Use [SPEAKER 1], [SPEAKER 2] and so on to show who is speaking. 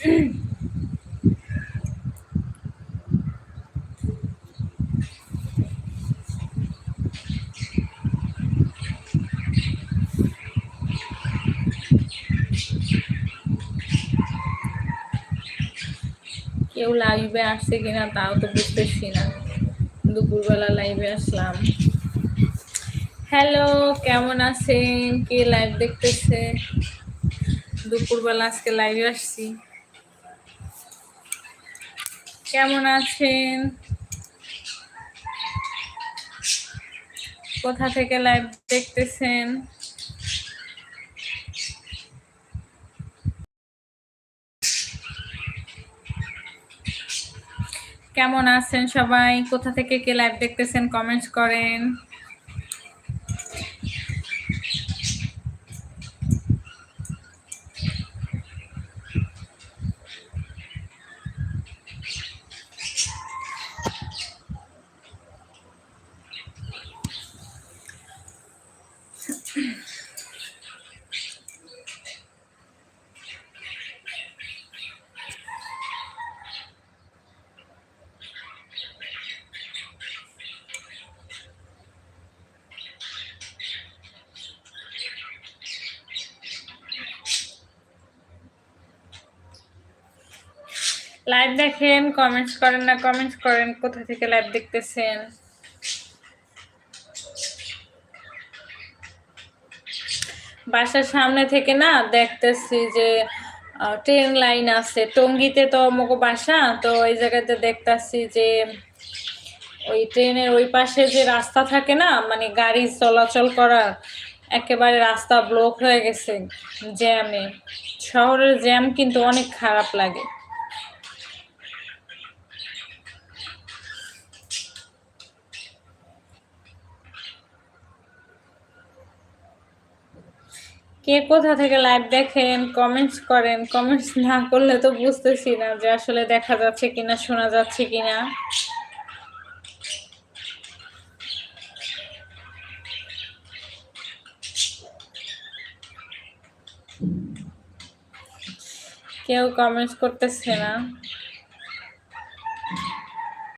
[SPEAKER 1] কেউ লাইভে আসছে কিনা তাও তো বুঝতেছি না। দুপুরবেলা লাইভে আসলাম। হ্যালো কেমন আছেন? কে লাইভ দেখতেছে? দুপুরবেলা আজকে লাইভে আসছি। কেমন আছেন? কোথা থেকে লাইভ দেখতেছেন? কেমন আছেন সবাই? কোথা থেকে কে লাইভ দেখতেছেন? কমেন্টস করেন। লাইভ দেখেন কমেন্টস করেন না কমেন্টস করেন, কোথা থেকে লাইভ দেখতেছেন? বাসার সামনে থেকে না দেখতেছি যে ট্রেন লাইন আছে। টঙ্গিতে তো মগো বাসা, তো ওই জায়গাতে দেখতেছি যে, ওই ট্রেনের ওই পাশে যে রাস্তা থাকে না মানে গাড়ি চলাচল করার, একেবারে রাস্তা ব্লক হয়ে গেছে, জ্যামে। শহরের জ্যাম কিন্তু অনেক খারাপ লাগে। কে কোথা থেকে লাইভ দেখেন কমেন্টস করেন কমেন্টস না করলে তো বুঝতেছি না যে আসলে দেখা যাচ্ছে কিনা, শোনা যাচ্ছে কিনা। কেউ কমেন্টস করতেছে না।